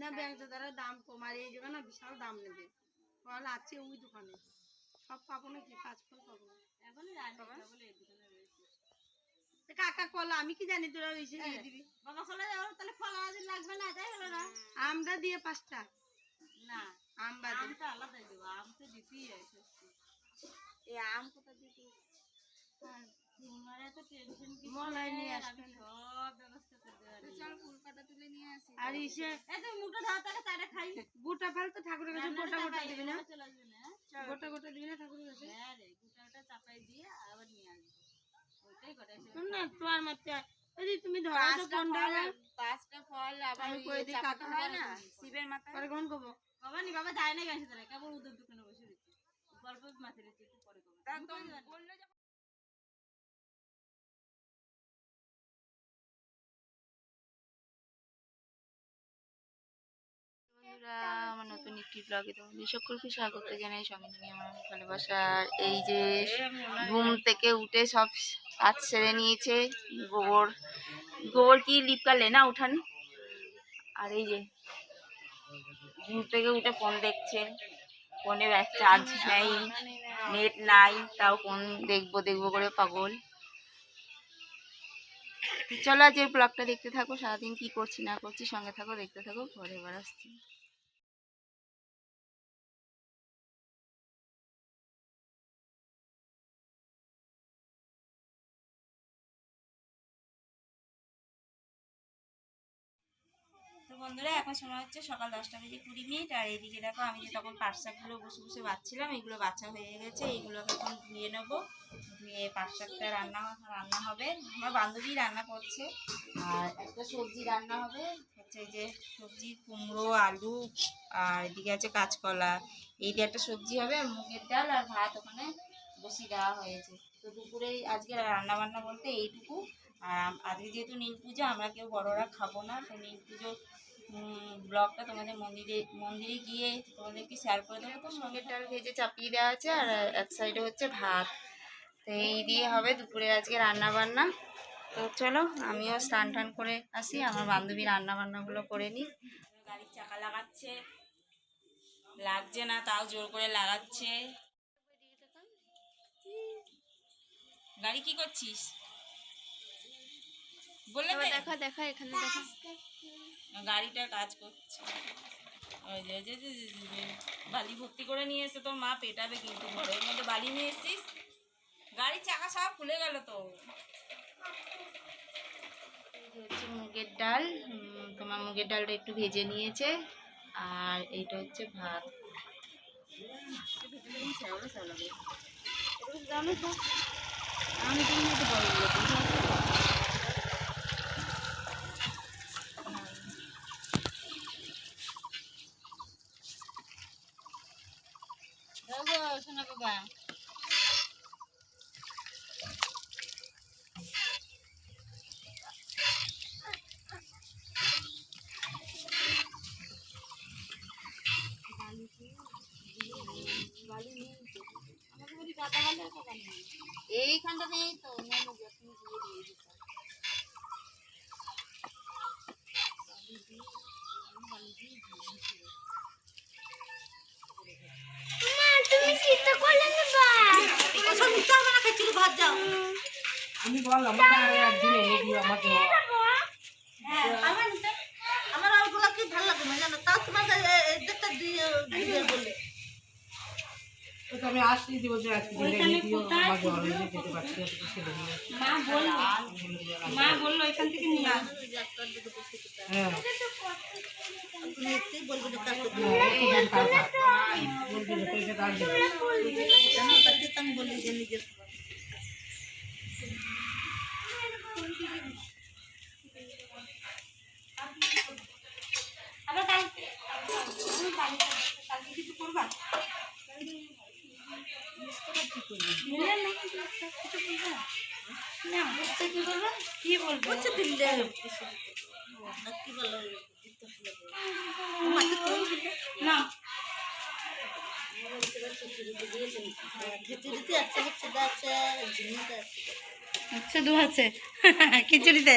না ব্যাংক দ্বারা দাম কম আর এই জায়গা না বিশাল দাম নেবে। ফল আছে ওই দোকানে। সব পাবো নাকি? পাঁচ ফল পাবো। না না বলে কাকা কল আমি কি জানি তোরা এসে দিয়ে দিবি? বাবা কলে যাব তাহলে লাগবে না তাই হলো না? আমরা দিয়ে পাঁচটা। না আম বাদে আমটা আলাদাই দেবো আম তো দিতেই আছে। এই আম কোথা দিতে তোমার আর ইসে এই তুমি তাহলে তাটা খাই। গোটা ফল তো ঠাকুরের কাছে গোটা গোটা দিবি না? হ্যাঁ? গোটা গোটা দিবি না ঠাকুরের কাছে? হ্যাঁ চাপাই দিয়ে আবার নিয়ে আসব। ওইটাই করে না তোর মাত্র যদি তুমি ধরো তো কোনটা পাঁচটা ফল আবার কই দিই চাপাতে হয় না? বাবা শিবের মাথায়? পরে কোন কবো বাবা নি বাবা যায় না গেছে তারা কেবল উদের দোকানে বসে রয়েছে। গল্প মাথায় রয়েছে একটু পরে করব। একদম বলল বন্ধুরা আমার নতুন একটি ব্লগে তোমাদের সকলকে স্বাগত জানাই। সঙ্গে নিয়ে আমার ভালোবাসা। এই যে ঘুম থেকে উঠে সব কাজ সেরে নিয়েছে গোবর। গোবর কি লিপকালে না উঠান? আর এই যে ঘুম থেকে উঠে ফোন দেখছে। ফোনে চার্জ নেই নেট নাই তাও ফোন দেখব দেখব করে পাগল। চলো আজ এই ব্লগটা দেখতে থাকো সারাদিন কি করছি না করছি সঙ্গে থাকো দেখতে থাকো পরে এবার আসছি। বন্ধুরা, এখন সময় হচ্ছে সকাল দশটা বেজে কুড়ি মিনিট। আর এইদিকে দেখো, আমি যে তখন পাট শাকগুলো বসে বসে বাচ্ছিলাম, এগুলো বাচ্চা হয়ে গেছে। এইগুলোকে এখন ধুয়ে নেব। ধুয়ে পাট শাকটা রান্না রান্না হবে। আমার বান্ধবী রান্না করছে। আর একটা সবজি রান্না হবে। হচ্ছে যে সবজি, কুমড়ো, আলু, আর এদিকে আছে কাঁচকলা। এই দিয়ে একটা সবজি হবে, আর মুগের ডাল আর ভাত ওখানে বসিয়ে দেওয়া হয়েছে। তো দুপুরে আজকে রান্না বান্না বলতে এইটুকু। আর আম- আজকে যেহেতু নীল পুজো আমরা কেউ বড়রা খাব না তো নীল পুজো ব্লগটা তোমাদের মন্দিরে মন্দিরে গিয়ে তোমাদেরকে শেয়ার করে দেবো। তো সঙ্গে ডাল ভেজে চাপিয়ে দেওয়া আছে আর এক সাইডে হচ্ছে ভাত। তো এই দিয়ে হবে দুপুরে আজকে রান্না বান্না তো চলো আমিও স্নান টান করে আসি আমার বান্ধবী রান্না বান্নাগুলো করে নিই গাড়ির চাকা লাগাচ্ছে লাগছে না তাও জোর করে লাগাচ্ছে। গাড়ি কি করছিস? বললে দেখা দেখা এখানে দেখা। গাড়িটা কাজ করছে। ওই যে বালি ভর্তি করে নিয়ে এসে তোর মা পেটাবে কিন্তু ঘরের মধ্যে বালি নিয়ে এসছিস? গাড়ির চাকা সব খুলে গেল তো। এই হচ্ছে মুগের ডাল। তোমার মুগের ডালটা একটু ভেজে নিয়েছে। আর এইটা হচ্ছে ভাত। আমি তো নিতে পারব শোনা বাবা। এইখানটা নেই তো অন্যান্য যখন দিয়ে দিয়ে দিতে আমি বল আমাকে একদিন এনে দিও আমাকে। আমার ওগুলো কি ভালো লাগে না জানো? তাও তোমাকে দেখতে দিয়ে দিয়ে বলে। তো আসছি দিব যে মা বলল এখান থেকে নিয়ে আস হ্যাঁ। বলবে যে কি বলব কি আচ্ছা বলো না খিচুড়িতে আছে হচ্ছে আছে ঝিনুটা আছে শুধু আছে। খিচুড়িতে।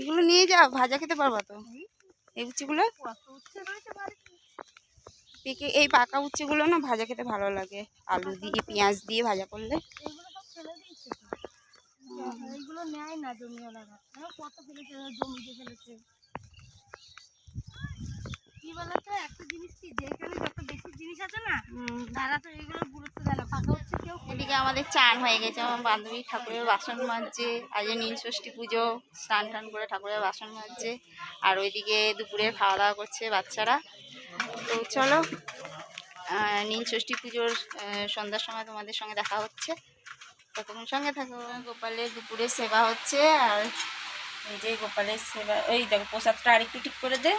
এগুলো নিয়ে যাও ভাজা খেতে পারবা তো। এই উচ্ছেগুলো এই পাকা উচ্ছেগুলো না ভাজা খেতে ভালো লাগে। আলু দিয়ে, পেঁয়াজ দিয়ে ভাজা করলে। এইগুলো নেয় না জমিওয়ালারা। হ্যাঁ, কত ফেলেছে ওরা জমিতে ফেলেছে। কি বলতো একটা জিনিস কি যেখানে যত বেশি জিনিস আছে না তারা তো এগুলো গুরুত্ব দেয় না। পাকা হচ্ছে কেউ এদিকে আমাদের চান হয়ে গেছে আমার বান্ধবী ঠাকুরের বাসন মাজছে আজ নীল ষষ্ঠী পুজো স্নান টান করে ঠাকুরের বাসন মাজছে আর ওইদিকে দুপুরে খাওয়া দাওয়া করছে বাচ্চারা। তো চলো নীল ষষ্ঠী পুজোর সন্ধ্যার সময় তোমাদের সঙ্গে দেখা হচ্ছে। ততক্ষণ সঙ্গে থাকো। গোপালের দুপুরে সেবা হচ্ছে আর এই যে গোপালের সেবা ওই দেখো প্রসাদটা আরেকটু ঠিক করে দে।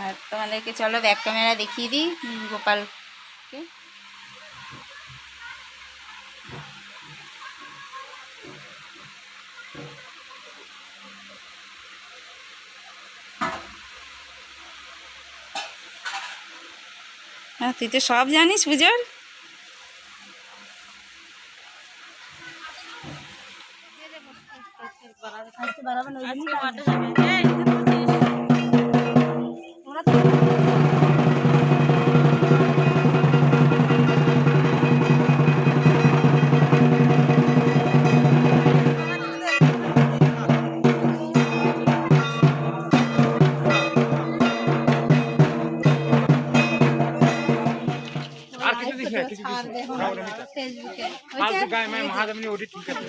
আর তোমাদেরকে চলো ব্যাক ক্যামেরা দেখিয়ে দিই গোপালকে। হ্যাঁ তুই তো সব জানিস, পুজোর? ছাড় দেখো ফেসবুকে। ফালতু গায়ে মায়ে মহাদেবনী ওটি ঠিক আছে।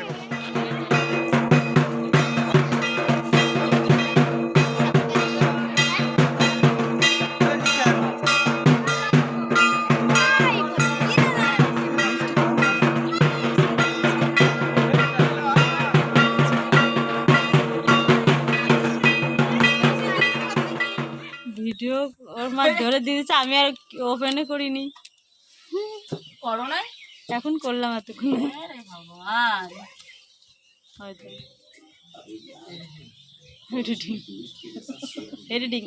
ভিডিও ওর মা ধরে দিয়েছে আমি আর ওপেনে করিনি। করো না এখন করলাম এতক্ষণ। ভগবান। হয়তো। এডিটিং এডিটিং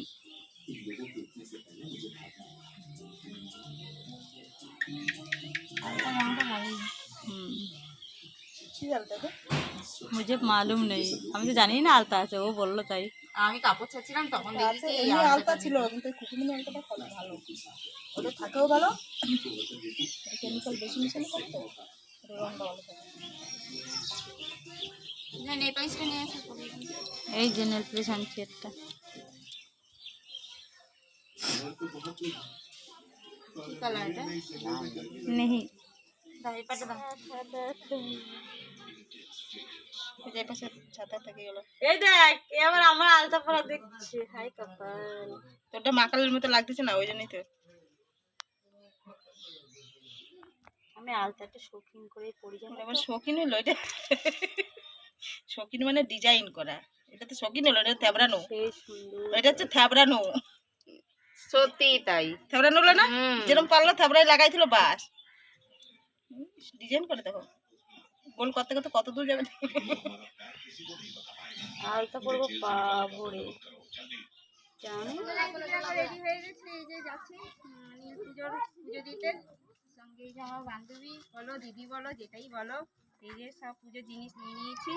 মালুম নেই। আমি তো জানি না আলতা আছে ও বলল তাই। আমি কাপড় ছাড়ছিলাম তখন এই আলতা ছিল। কিন্তু কুকুমিনি আলতাটা কত ভালো ওটা থাকেও ভালো। কেমিক্যাল বেশি মিশালি করতো রঙটা ভালো নেই। এই যে নেল প্লেস আনছি একটা কালার এটা দাও এই যে পাশে ছাতা থেকে গেল। এই দেখ এবার আমার আলতা পরা দেখছি। হাই কপাল। তোরটা মাকালের মতো লাগতেছে না ওই জন্যই তো। আমি আলতাটা শৌখিন করে পরি জানো আমার শৌখিন হলো এটা শৌখিন মানে ডিজাইন করা। এটা তো শৌখিন হলো এটা থ্যাবড়ানো এটা হচ্ছে থ্যাবড়ানো সত্যি তাই। থ্যাবড়ানো হলো না। যেরকম পারল থ্যাবড়াই লাগাইছিল বাস। ডিজাইন করে দেখো। গোল করতে করতে কত দূর যাবে? আলতা পরবো পা ভরে জানো রেডি হয়ে গেছে এই যে যাচ্ছি। নীল পুজোর পুজো দিতে। সঙ্গে এই যে আমার বান্ধবী বলো দিদি বলো যেটাই বলো এই যে সব পুজোর জিনিস নিয়ে নিয়েছি।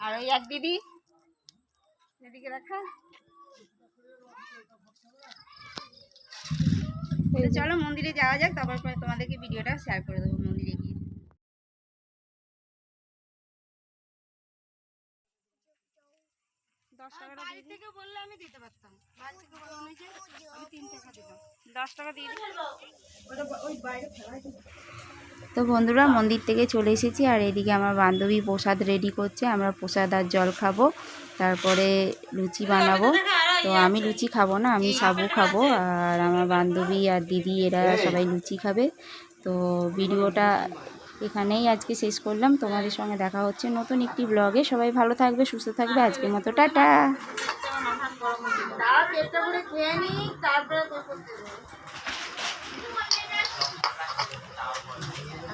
আর ওই এক দিদি এদিকে রাখা। চলো মন্দিরে যাওয়া যাক তারপর পরে তোমাদেরকে ভিডিওটা শেয়ার করে দেবো মন্দিরে গিয়ে। টাকা বাড়ি থেকে বললে আমি দিতে পারতাম। বাড়ি থেকে বললাম যে আমি তিন টাকা দিলাম দশ টাকা দিয়ে দিই। তো বন্ধুরা মন্দির থেকে চলে এসেছি আর এদিকে আমার বান্ধবী প্রসাদ রেডি করছে। আমরা প্রসাদ আর জল খাব। তারপরে লুচি বানাবো। তো আমি লুচি খাব না আমি সাবু খাব আর আমার বান্ধবী আর দিদি এরা সবাই লুচি খাবে। তো ভিডিওটা এখানেই আজকে শেষ করলাম। তোমাদের সঙ্গে দেখা হচ্ছে নতুন একটি ব্লগে সবাই ভালো থাকবে, সুস্থ থাকবে। আজকের মতো টাটা।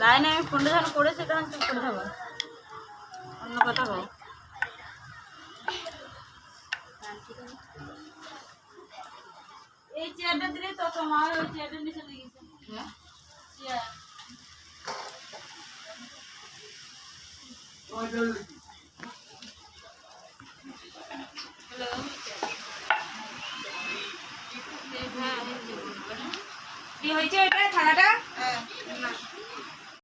লাইনে আমি ফোনটা যখন করেছি তখন চুপ করে থাকো অন্য কথা বল। এই চেয়ারটা দিলে তো তোমার ওই চেয়ারটার নিচে লেগেছে চেয়ার அவர்கள்